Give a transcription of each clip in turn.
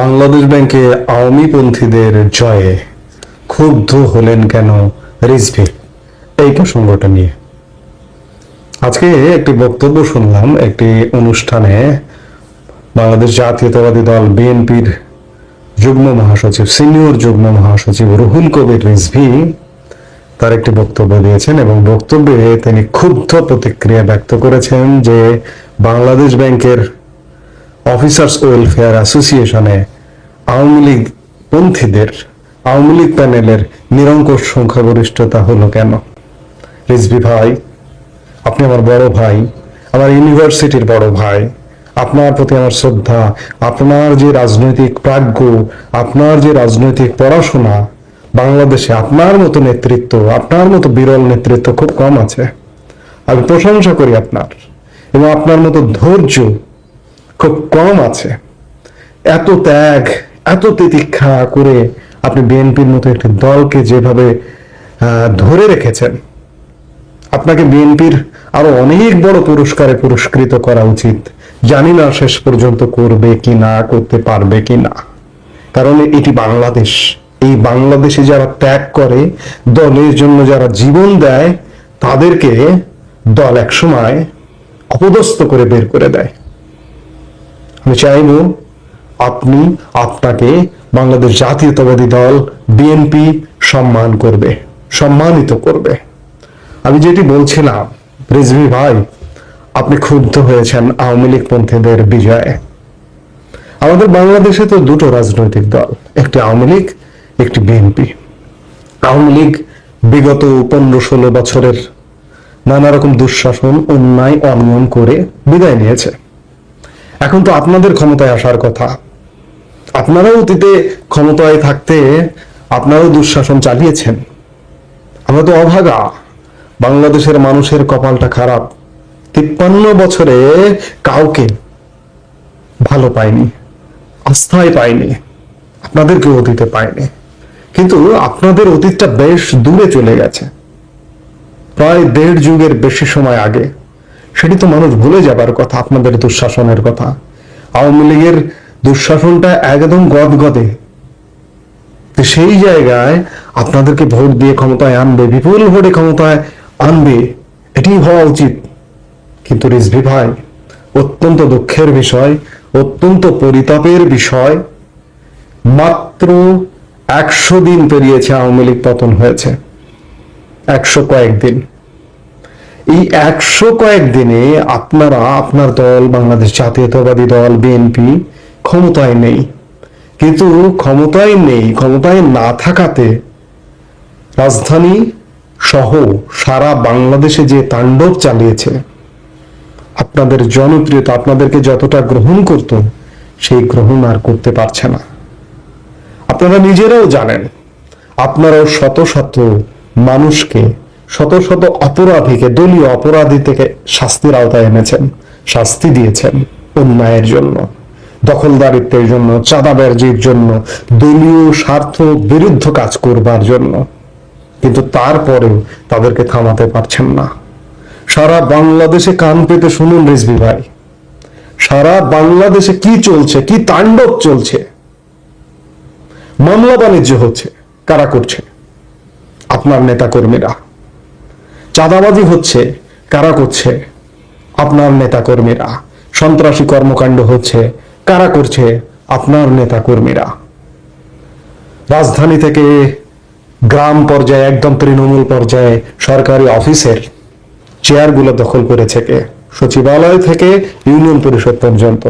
বাংলাদেশ ব্যাংকে আওয়ামীপন্থীদের জয়ে ক্ষুব্ধ হলেন কেন রিজভি এই প্রসঙ্গটা নিয়ে। আজকে একটি বক্তব্য শুনলাম একটি অনুষ্ঠানে বাংলাদেশ জাতীয়তাবাদী দল বিএনপির যুগ্ম মহাসচিব, সিনিয়র যুগ্ম মহাসচিব রুহুল কবির রিজভি তার একটি বক্তব্য দিয়েছেন এবং বক্তব্যে তিনি ক্ষুব্ধ প্রতিক্রিয়া ব্যক্ত করেছেন যে বাংলাদেশ ব্যাংকের অফিসার্স ওয়েলফেয়ার অ্যাসোসিয়েশনে আওয়ামী লীগ পন্থীদের, আওয়ামী লীগ প্যানেলের নিরঙ্কুশ সংখ্যাগরিষ্ঠতা হলো কেন? রিজভি ভাই, আপনি আমার বড় ভাই, আমার ইউনিভার্সিটির বড় ভাই, আপনার প্রতি আমার শ্রদ্ধা, আপনার যে রাজনৈতিক প্রাজ্ঞ, আপনার যে রাজনৈতিক পড়াশোনা, বাংলাদেশে আপনার মতো নেতৃত্ব, আপনার মতো বিরল নেতৃত্ব খুব কম আছে। আমি প্রশংসা করি আপনার এবং আপনার মতো ধৈর্য খুব কম আছে। এত ত্যাগ, এত তিতিক্ষা করে আপনি বিএনপির মতো একটি দলকে যেভাবে ধরে রেখেছেন, আপনাকে বিএনপির আরও অনেক বড় পুরস্কারে পুরস্কৃত করা উচিত। জানি না শেষ পর্যন্ত করবে কি না, করতে পারবে কি না। কারণ এটি বাংলাদেশ। এই বাংলাদেশে যারা ত্যাগ করে, দলের জন্য যারা জীবন দেয়, তাদেরকে দল একসময় অপদস্থ করে বের করে দেয়। আমি চাইব আপনি আপনাকে বাংলাদেশ জাতীয়তাবাদী দল বিএনপি সম্মান করবে, সম্মানিত করবে। আমি যেটি বলছিলাম, রিজভি ভাই, আপনি ক্ষুব্ধ হয়েছেন আওয়ামী লীগ পন্থীদের বিজয়ে। আমাদের বাংলাদেশে তো দুটো রাজনৈতিক দল, একটি আওয়ামী লীগ, একটি বিএনপি আওয়ামী লীগ বিগত পনেরো ষোলো বছরের নানা রকম দুঃশাসন, অন্যায়, অনিয়ম করে বিদায় নিয়েছে। এখন তো আপনাদের ক্ষমতায় আসার কথা। আপনারাও অতীতে ক্ষমতায় থাকতে আপনারাও দুঃশাসন চালিয়েছেন। আমরা তো অভাগা। বাংলাদেশের মানুষের কপালটা খারাপ। তিপ্পান্ন বছরে কাউকে ভালো পায়নি আস্থায় পায়নি আপনাদেরকে অতীতে পায়নি কিন্তু আপনাদের অতীতটা বেশ দূরে চলে গেছে। প্রায় দেড় যুগের বেশি সময় আগে সেটি তো মানুষ ভুলে যাবার কথা, আপনাদের দুঃশাসনের কথা। আওয়ামী লীগের দুঃশাসনটা একদম গদগদে। সেই জায়গায় আপনাদেরকে ভোট দিয়ে ক্ষমতায় আনবে, বিপুল ভোটে ক্ষমতায় আনবে, এটি হওয়া উচিত। কিন্তু রিজভি ভাই, অত্যন্ত দুঃখের বিষয়, অত্যন্ত পরিতাপের বিষয়, মাত্র একশো দিন পেরিয়েছে আওয়ামী লীগ পতন হয়েছে। একশো কয়েকদিন এই একশো কয়েকদিনে আপনারা, আপনার দল, বাংলাদেশ জাতীয়তাবাদী দল, বিএনপি, ক্ষমতায় নেই। কিন্তু ক্ষমতায় নেই, ক্ষমতায় না থাকাতে রাজধানী সহ সারা বাংলাদেশে যে তাণ্ডব চালিয়েছে, আপনাদের জনপ্রিয়তা, আপনাদেরকে যতটা গ্রহণ করত, সেই গ্রহণ আর করতে পারছে না। আপনারা নিজেরাও জানেন, আপনারাও শত শত মানুষকে শত শত অপরাধীকে, দলীয় অপরাধী থেকে শাস্তির আওতায় এনেছেন, শাস্তি দিয়েছেন অন্যায়ের জন্য, দখলদারিত্বের জন্য, চাঁদাবাজির জন্য, দলীয় স্বার্থ বিরুদ্ধ কাজ করবার জন্য। কিন্তু তারপরেও তাদেরকে থামাতে পারছেন না। সারা বাংলাদেশে কান পেতে শুনুন রিজভি ভাই। সারা বাংলাদেশে কি চলছে, কি তাণ্ডব চলছে? মামলা বাণিজ্য হচ্ছে, কারা করছে? আপনার নেতা কর্মীরা চাঁদাবাজি হচ্ছে, কারা করছে? আপনার নেতা কর্মীরা সন্ত্রাসী কর্মকাণ্ড হচ্ছে, কারা করছে? আপনার নেতা কর্মীরা রাজধানী থেকে গ্রাম পর্যায়ে, একদম তৃণমূল পর্যায়ে সরকারি অফিসের চেয়ারগুলো দখল করেছে কে? সচিবালয় থেকে ইউনিয়ন পরিষদ পর্যন্ত।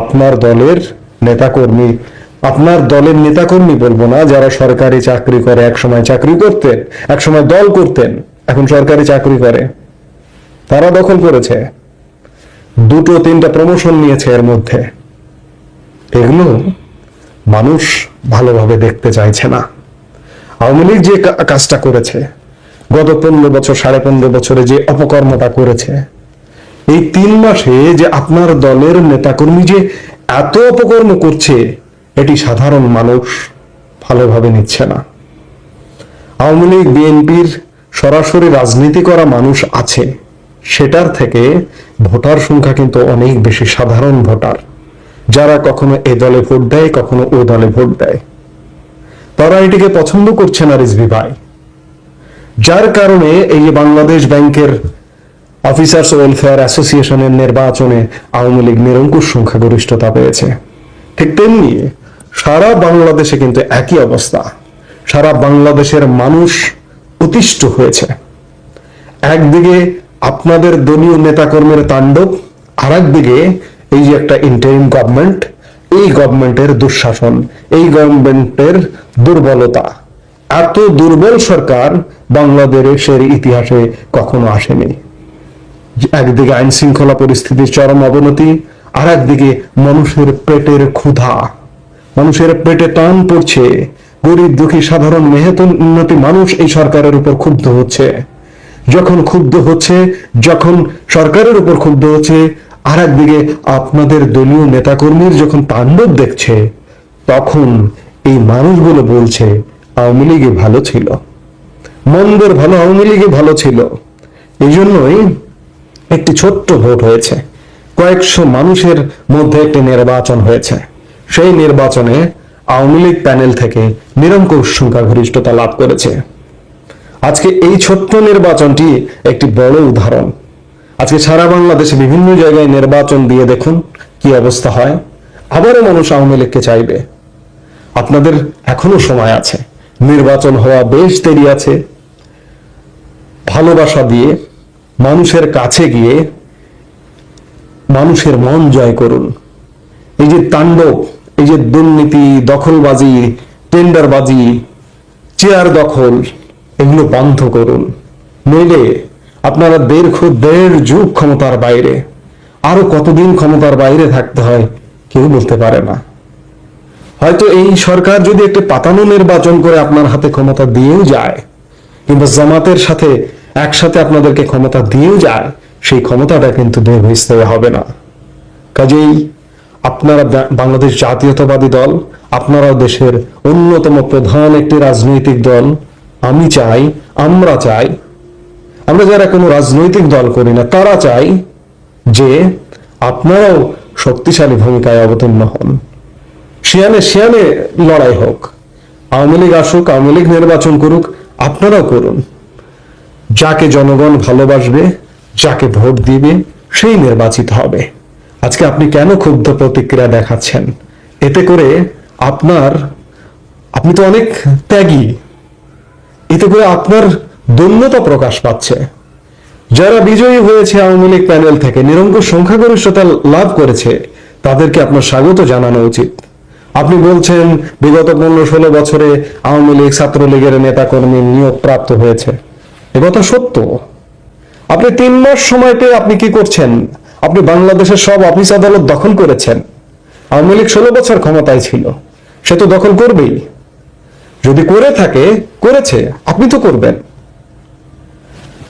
আপনার দলের নেতাকর্মী, আপনার দলের নেতাকর্মী বলব না, যারা সরকারি চাকরি করে এক সময় চাকরি করতেন এক সময় দল করতেন এখন সরকারি চাকরি করে। তারা দখল করেছে। দুটো তিনটা প্রমোশন নিয়েছে এর মধ্যে। এগুলো মানুষ ভালোভাবে দেখতে চাইছে না। আওয়ামী লীগ যে কাজটা করেছে, গত পনেরো বছর, সাড়ে পনেরো বছরে যে অপকর্মটা করেছে, এই তিন মাসে যে আপনার দলের নেতাকর্মী যে এত অপকর্ম করছে, এটি সাধারণ মানুষ ভালোভাবে নিচ্ছে না। আওয়ামী লীগ, বিএনপির সরাসরি রাজনীতি করা মানুষ আছে। সেটার থেকে ভোটার সংখ্যা কিন্তু অনেক বেশি সাধারণ ভোটার। যারা কখনো এ দলে ভোট দেয়, কখনো ও দলে ভোট দেয়। তারা এটিকে পছন্দ করছে না রিজভি ভাই। যার কারণে এই বাংলাদেশ ব্যাংকের অফিসার্স ওয়েলফেয়ার অ্যাসোসিয়েশনের নির্বাচনে আওয়ামী লীগ নিরঙ্কুশ সংখ্যাগরিষ্ঠতা পেয়েছে। ঠিক তেমনি সারা বাংলাদেশে কিন্তু একই অবস্থা। সারা বাংলাদেশের মানুষ অতিষ্ঠ হয়েছে। একদিকে আপনাদের দলীয় নেতাকর্মীর তাণ্ডব আর একদিকে এই যে একটা ইন্টারিম গভর্নমেন্ট এই গভর্নমেন্টের দুঃশাসন, এই গভর্নমেন্টের দুর্বলতা। এত দুর্বল সরকার বাংলাদেশের ইতিহাসে কখনো আসেনি। একদিকে আইন শৃঙ্খলা পরিস্থিতির চরম অবনতি আর একদিকে মানুষের পেটের ক্ষুধা। মানুষের পেটে টান পড়ছে গরিব দুঃখী সাধারণ মেহত উন্নতি মানুষ এই সরকারের উপর ক্ষুব্ধ হচ্ছে। যখন ক্ষুব্ধ হচ্ছে, যখন সরকারের উপর ক্ষুব্ধ হচ্ছে আর একদিকে আপনাদের দলীয় নেতাকর্মীর যখন তাণ্ডব দেখছে, তখন এই মানুষগুলো বলছে, আওয়ামী লীগে ভালো ছিল। মন্দের ভালো আওয়ামী লীগে ভালো ছিল। এই জন্যই একটি ছোট্ট ভোট হয়েছে। কয়েকশো মানুষের মধ্যে একটি নির্বাচন হয়েছে। সেই নির্বাচনে আওয়ামী লীগ প্যানেল থেকে নিরঙ্কুশ সংখ্যাগরিষ্ঠতা লাভ করেছে। আজকে এই ছোট্ট নির্বাচনটি একটি বড় উদাহরণ। আজকে সারা বাংলাদেশে বিভিন্ন জায়গায় নির্বাচন দিয়ে দেখুন কি অবস্থা হয়। আবারও মানুষ আওয়ামী লীগকে চাইবে। আপনাদের এখনও সময় আছে। নির্বাচন হওয়া বেশ দেরি আছে। ভালোবাসা দিয়ে মানুষের কাছে গিয়ে মানুষের মন জয় করুন। এই যে তাণ্ডব এই যে দুর্নীতি, দখলবাজি, টেন্ডারবাজি, চেয়ার দখল, এগুলো বন্ধ করুন। নইলে আপনারা দীর্ঘ দেড় যুগ ক্ষমতার বাইরে, আরও কতদিন ক্ষমতার বাইরে থাকতে হয় কেউ বলতে পারে না। হয়তো এই সরকার যদি একটি পাতানো নির্বাচন করে আপনার হাতে ক্ষমতা দিয়েও যায়, কিংবা জামাতের সাথে একসাথে আপনাদেরকে ক্ষমতা দিয়েও যায়, সেই ক্ষমতাটা কিন্তু দীর্ঘস্থায়ী হবে না। কাজেই আপনারা বাংলাদেশ জাতীয়তাবাদী দল আপনারাও দেশের অন্যতম প্রধান একটি রাজনৈতিক দল, আমি চাই, আমরা চাই, আমরা যারা কোনো রাজনৈতিক দল করি না, তারা চাই যে আপনারাও শক্তিশালী ভূমিকায় অবতীর্ণ হন। শিয়ানে শিয়ানে লড়াই হোক, আওয়ামী লীগ আসুক, আওয়ামী লীগ নির্বাচন করুক, আপনারাও করুন। যাকে জনগণ ভালোবাসবে, যাকে ভোট দিবে, সেই নির্বাচিত হবে। আজকে আপনি কেন ক্ষুব্ধ প্রতিক্রিয়া দেখাচ্ছেন? এতে করে আপনার, আপনি তো অনেক ত্যাগী। এতে করে আপনার দন্যতা প্রকাশ পাচ্ছে। যারা বিজয়ী হয়েছে আওয়ামী লীগ প্যানেল থেকে, নিরঙ্কুশ সংখ্যাগরিষ্ঠতা লাভ করেছে, তাদেরকে আপনার স্বাগত জানানো উচিত। আপনি বলছেন, বিগত পনেরো ষোলো বছরে আওয়ামী লীগ ছাত্রলীগের নেতাকর্মী নিয়োগ প্রাপ্ত হয়েছে। এ কথা সত্য। আপনি তিন মাস সময় পেয়ে আপনি কি করছেন? আপনি বাংলাদেশের সব অফিস আদালত দখল করেছেন। আওয়ামী লীগ ষোলো বছর ক্ষমতায় ছিল। সে তো দখল করবেই। যদি করে থাকে, করেছে। আপনি তো করবেন।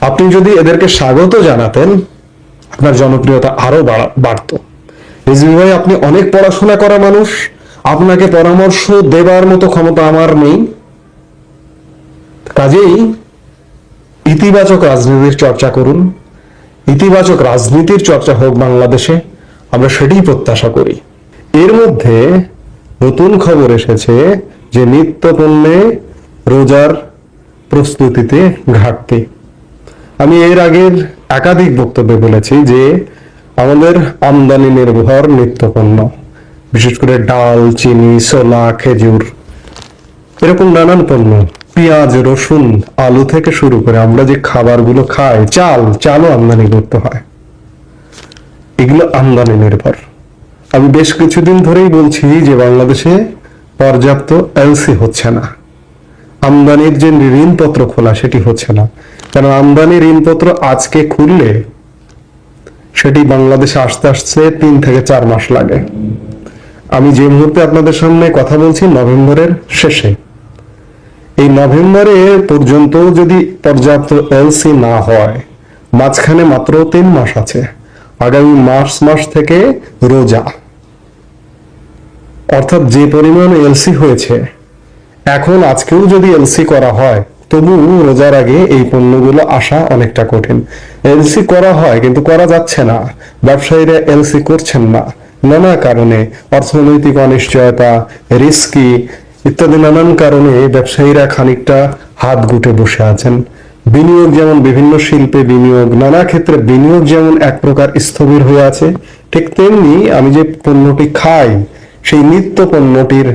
আপনি যদি এদেরকে স্বাগত জানাতেন, আপনার জনপ্রিয়তা আরও বাড়া- বাড়তো। রিজভি ভাই, আপনি অনেক পড়াশোনা করা মানুষ। আপনাকে পরামর্শ দেবার মতো ক্ষমতা আমার নেই। কাজেই ইতিবাচক রাজনীতির চর্চা করুন। ইতিবাচক রাজনীতির চর্চা হোক বাংলাদেশে, আমরা সেটাই প্রত্যাশা করি। এর মধ্যে নতুন খবর এসেছে যে নিত্য পণ্যে রোজার প্রস্তুতিতে ঘাটতি। আমি এর আগের একাধিক বক্তব্যে বলেছি যে আমাদের আমদানি নির্ভর নিত্যপণ্য, বিশেষ করে ডাল, চিনি সোলা খেজুর, এরকম নানান পণ্য পেঁয়াজ, রসুন, আলু থেকে শুরু করে আমরা যে খাবারগুলো খাই, চাল, চালও আমদানি করতে হয়। এগুলো আমদানি নির্ভর। আমি বেশ কিছুদিন ধরেই বলছি যে বাংলাদেশে পর্যাপ্ত এলসি হচ্ছে না। আমদানির যে ঋণপত্র খোলা, সেটি হচ্ছে না। কারণ আমদানি ঋণপত্র আজকে খুললে সেটি বাংলাদেশে আসতে আসতে তিন থেকে চার মাস লাগে। আমি যে মুহূর্তে আপনাদের সামনে কথা বলছি, নভেম্বরের শেষে। এই নভেম্বরে পর্যন্ত যদি পর্যাপ্ত এলসি না হয়, মাঝখানে মাত্র তিন মাস আছে। আগামী মার্চ মাস থেকে রোজা। অর্থাৎ যে পরিমাণ এলসি হয়েছে, এখন আজকেও যদি এলসি করা হয়, তবু রোজার আগে এই পণ্যগুলো আসা অনেকটা কঠিন। এলসি করা হয়, কিন্তু করা যাচ্ছে না। ব্যবসায়ীরা এলসি করছেন না। নানা কারণে অর্থনৈতিক অনিশ্চয়তা, রিস্কি ইত্যাদি নানান কারণে ব্যবসায়ীরা খানিকটা হাত গুটে বসে আছেন। বিনিয়োগ যেমন বিভিন্ন শিল্পে বিনিয়োগ, নানা ক্ষেত্রে বিনিয়োগ যেমন এক প্রকার স্থবির হয়ে আছে, ঠিক তেমনি আমি যে পণ্যটি খাই, সেই নিত্য পণ্যটির